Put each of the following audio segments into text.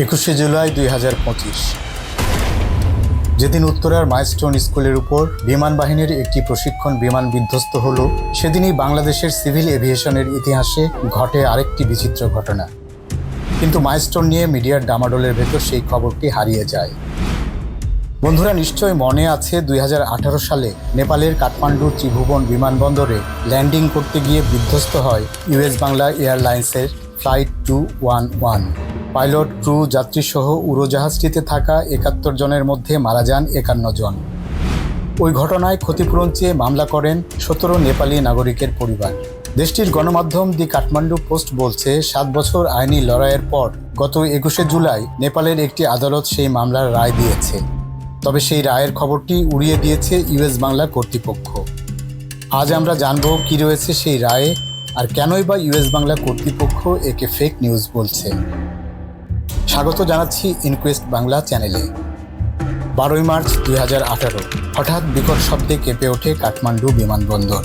একুশে জুলাই দুই হাজার পঁচিশ। যেদিন উত্তরার মাইলস্টোন স্কুলের উপর বিমান বাহিনীর একটি প্রশিক্ষণ বিমান বিধ্বস্ত হল, সেদিনই বাংলাদেশের সিভিল এভিয়েশনের ইতিহাসে ঘটে আরেকটি বিচিত্র ঘটনা। কিন্তু মাইলস্টোন নিয়ে মিডিয়ার ডামাডোলের ভেতর সেই খবরটি হারিয়ে যায়। বন্ধুরা, নিশ্চয় মনে আছে দুই হাজার আঠারো সালে নেপালের কাঠমান্ডু ত্রিভুবন বিমানবন্দরে ল্যান্ডিং করতে গিয়ে বিধ্বস্ত হয় ইউএস বাংলা এয়ারলাইন্সের flight two one one. Pilot, crew, যাত্রীসহ উড়োজাহাজটিতে থাকা একাত্তর জনের মধ্যে মারা যান একান্ন জন। ওই ঘটনায় ক্ষতিপূরণ চেয়ে মামলা করেন সতেরো নেপালি নাগরিকের পরিবার। দেশটির গণমাধ্যম দি কাঠমান্ডু পোস্ট বলছে, সাত বছর আইনি লড়াইয়ের পর গত একুশে জুলাই নেপালের একটি আদালত সেই মামলার রায় দিয়েছে। তবে সেই রায়ের খবরটি উড়িয়ে দিয়েছে ইউএস বাংলা কর্তৃপক্ষ। আজ আমরা জানব কি রয়েছে সেই রায়ে আর কেনই বা ইউএস বাংলা কর্তৃপক্ষ একে ফেক নিউজ বলছে। স্বাগত জানাচ্ছি ইনকোয়েস্ট বাংলা চ্যানেলে। বারোই মার্চ দুই হাজার আঠারো, হঠাৎ বিকট শব্দে কেঁপে ওঠে কাঠমান্ডু বিমানবন্দর।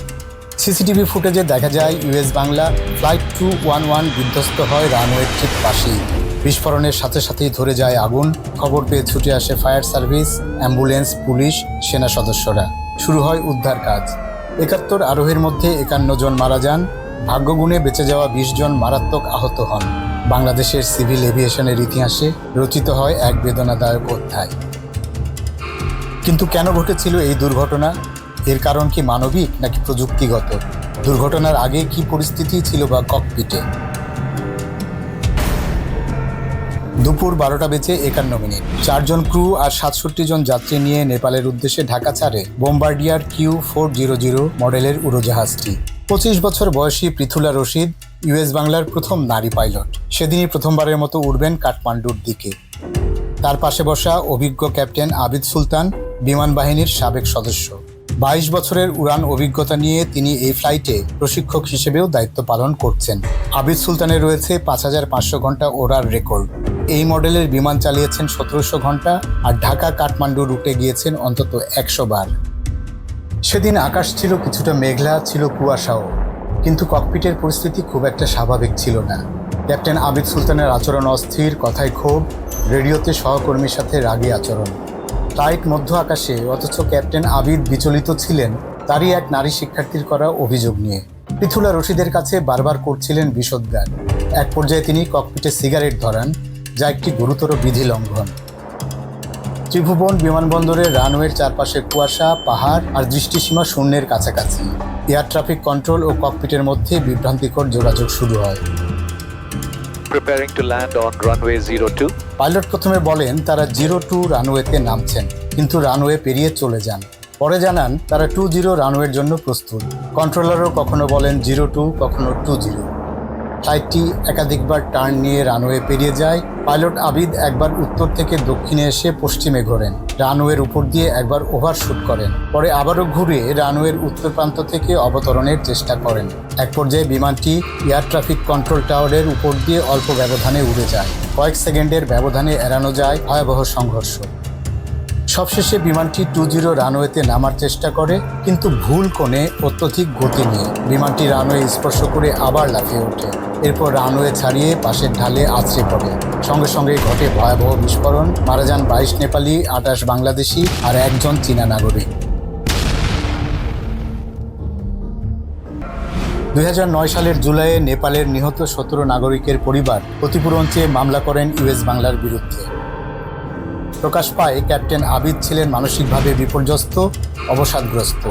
সিসিটিভি ফুটেজে দেখা যায় US Bangla flight two one one বিধ্বস্ত হয় রানওয়ের ঠিক পাশেই। বিস্ফোরণের সাথে সাথেই ধরে যায় আগুন। খবর পেয়ে ছুটে আসে ফায়ার সার্ভিস অ্যাম্বুলেন্স পুলিশ, সেনা সদস্যরা। শুরু হয় উদ্ধার কাজ। একাত্তর আরোহীর মধ্যে একান্ন জন মারা যান। ভাগ্যগুণে বেঁচে যাওয়া বিশ জন মারাত্মক আহত হন। বাংলাদেশের সিভিল এভিয়েশনের ইতিহাসে রচিত হয় এক বেদনাদায়ক অধ্যায়। কিন্তু কেন ঘটেছিল এই দুর্ঘটনা? এর কারণ কি মানবিক নাকি প্রযুক্তিগত? দুর্ঘটনার আগে কি পরিস্থিতি ছিল বা ককপিটে? দুপুর বারোটা বেজে একান্ন মিনিট। চারজন ক্রু আর সাতষট্টি জন যাত্রী নিয়ে নেপালের উদ্দেশ্যে ঢাকা ছাড়ে Bombardier Q four zero zero মডেলের উড়োজাহাজটি। পঁচিশ বছর বয়সী পৃথুলা রশিদ ইউএস বাংলার প্রথম নারী পাইলট। সেদিনই প্রথমবারের মতো উড়বেন কাঠমান্ডুর দিকে। তার পাশে বসা অভিজ্ঞ ক্যাপ্টেন আবিদ সুলতান, বিমান বাহিনীর সাবেক সদস্য। বাইশ বছরের উড়ান অভিজ্ঞতা নিয়ে তিনি এই ফ্লাইটে প্রশিক্ষক হিসেবেও দায়িত্ব পালন করছেন। আবিদ সুলতানের রয়েছে পাঁচ হাজার পাঁচশো ঘণ্টা ওড়ার রেকর্ড। এই মডেলের বিমান চালিয়েছেন সতেরোশো ঘণ্টা আর ঢাকা কাঠমান্ডু রুটে গিয়েছেন অন্তত একশো বার। সেদিন আকাশ ছিল কিছুটা মেঘলা, ছিল কুয়াশাও। কিন্তু ককপিটের পরিস্থিতি খুব একটা স্বাভাবিক ছিল না। ক্যাপ্টেন আবিদ সুলতানের আচরণ অস্থির, কথায় ক্ষোভ, রেডিওতে সহকর্মীর সাথে রাগী আচরণ। ফ্লাইট মধ্য আকাশে, অথচ ক্যাপ্টেন আবিদ বিচলিত ছিলেন, তারই এক নারী শিক্ষার্থীর করা অভিযোগ নিয়ে। পিথুলা রশিদের কাছে বারবার করছিলেন বিষোদ্গার এক পর্যায়ে তিনি ককপিটে সিগারেট ধরান, যা একটি গুরুতর বিধি লঙ্ঘন। ত্রিভুবন বিমানবন্দরের রানওয়ের চারপাশে কুয়াশা পাহাড় আর দৃষ্টিসীমা শূন্যের কাছাকাছি। এয়ার ট্রাফিক কন্ট্রোল ও ককপিটের মধ্যে বিভ্রান্তিকর যোগাযোগ শুরু হয়। Preparing to land on runway 02. Pilot প্রথমে বলেন তারা জিরো টু রানওয়েতে নামছেন কিন্তু রানওয়ে পেরিয়ে চলে যান। পরে জানান তারা টু জিরো রানওয়ের জন্য প্রস্তুত। কন্ট্রোলারও কখনো বলেন জিরো টু কখনো টু জিরো ফ্লাইটটি একাধিকবার টার্ন নিয়ে রানওয়ে পেরিয়ে যায়। পাইলট আবিদ একবার উত্তর থেকে দক্ষিণে এসে পশ্চিমে ঘোরেন। রানওয়ের উপর দিয়ে একবার ওভারশুট করেন। পরে আবারও ঘুরে রানওয়ের উত্তর প্রান্ত থেকে অবতরণের চেষ্টা করেন। এক পর্যায়ে বিমানটি এয়ার ট্রাফিক কন্ট্রোল টাওয়ারের উপর দিয়ে অল্প ব্যবধানে উড়ে যায়। কয়েক সেকেন্ডের ব্যবধানে এড়ানো যায় ভয়াবহ সংঘর্ষ। সবশেষে বিমানটি টু জিরো রানওয়েতে নামার চেষ্টা করে, কিন্তু ভুল কোণে অত্যধিক গতি নিয়ে বিমানটি রানওয়ে স্পর্শ করে আবার লাফিয়ে ওঠে। এরপর রানওয়ে ছাড়িয়ে পাশের ঢালে আছড়ে পড়ে। সঙ্গে সঙ্গে ঘটে ভয়াবহ বিস্ফোরণ। মারা যান বাইশ নেপালি, আটাশ বাংলাদেশি আর একজন চীনা নাগরিক। দু হাজার নয় সালের জুলাইয়ে নেপালের নিহত সতেরো নাগরিকের পরিবার ক্ষতিপূরণ চেয়ে মামলা করেন ইউএস বাংলার বিরুদ্ধে। প্রকাশ পায়, ক্যাপ্টেন আবিদ ছিলেন মানসিকভাবে বিপর্যস্ত, অবসাদগ্রস্ত।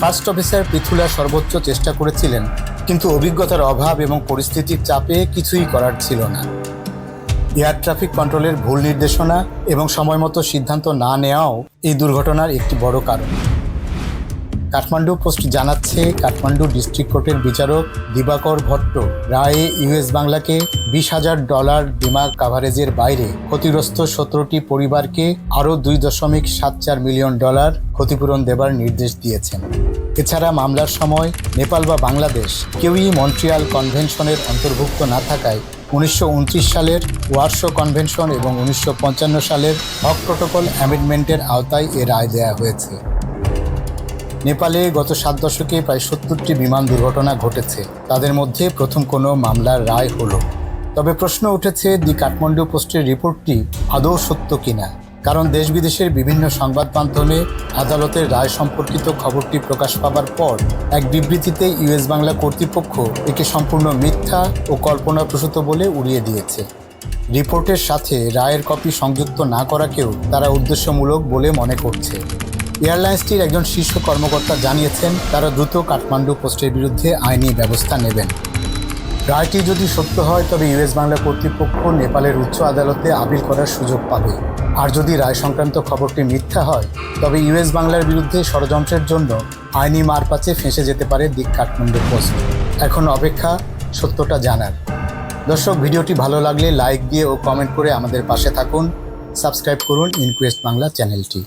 ফার্স্ট অফিসার পৃথুলা সর্বোচ্চ চেষ্টা করেছিলেন, কিন্তু অভিজ্ঞতার অভাব এবং পরিস্থিতির চাপে কিছুই করার ছিল না। এয়ার ট্রাফিক কন্ট্রোলের ভুল নির্দেশনা এবং সময়মতো সিদ্ধান্ত না নেওয়াও এই দুর্ঘটনার একটি বড় কারণ। কাঠমান্ডু পোস্ট জানাচ্ছে কাঠমান্ডু ডিস্ট্রিক্ট কোর্টের বিচারক দিবাকর ভট্ট। রায়ে ইউএস বাংলাকে বিশ হাজার ডলার বিমা কাভারেজের বাইরে ক্ষতিগ্রস্ত সতেরোটি পরিবারকে আরও দুই দশমিক সাত চার মিলিয়ন ডলার ক্ষতিপূরণ দেবার নির্দেশ দিয়েছেন। এছাড়া মামলার সময় নেপাল বা বাংলাদেশ কেউই মন্ট্রিয়াল কনভেনশনের অন্তর্ভুক্ত না থাকায় উনিশশো উনত্রিশ সালের ওয়ার্সো কনভেনশন এবং উনিশশো পঞ্চান্ন সালের হক প্রোটোকল অ্যামেন্ডমেন্টের আওতায় এ রায় দেয়া হয়েছে। নেপালে গত সাত দশকে প্রায় সত্তরটি বিমান দুর্ঘটনা ঘটেছে। তাদের মধ্যে প্রথম কোনো মামলার রায় হলো। তবে প্রশ্ন উঠেছে, দি কাঠমান্ডু পোস্টের রিপোর্টটি আদৌ সত্য কিনা? কারণ দেশ বিদেশের বিভিন্ন সংবাদ মাধ্যমে আদালতের রায় সম্পর্কিত খবরটি প্রকাশ পাবার পর এক বিবৃতিতে ইউএস বাংলা কর্তৃপক্ষ একে সম্পূর্ণ মিথ্যা ও কল্পনাপ্রসূত বলে উড়িয়ে দিয়েছে। রিপোর্টের সাথে রায়ের কপি সংযুক্ত না করাকেও তারা উদ্দেশ্যমূলক বলে মনে করছে। এয়ারলাইন্সটির একজন শীর্ষ কর্মকর্তা জানিয়েছেন, তারা দ্রুত কাঠমান্ডু পোস্টের বিরুদ্ধে আইনি ব্যবস্থা নেবেন। রায়টি যদি সত্য হয়, তবে ইউএস বাংলা কর্তৃপক্ষ নেপালের উচ্চ আদালতে আপিল করার সুযোগ পাবে। আর যদি রায় সংক্রান্ত খবরটি মিথ্যা হয়, তবে ইউএস বাংলার বিরুদ্ধে ষড়যন্ত্রের জন্য আইনি মারপাচে ফেঁসে যেতে পারে দিক কাঠমান্ডু পোস্ট। এখন অপেক্ষা, সত্যটা জানার। দর্শক, ভিডিওটি ভালো লাগলে লাইক দিয়ে ও কমেন্ট করে আমাদের পাশে থাকুন। সাবস্ক্রাইব করুন ইনকুয়েস্ট বাংলা চ্যানেলটি।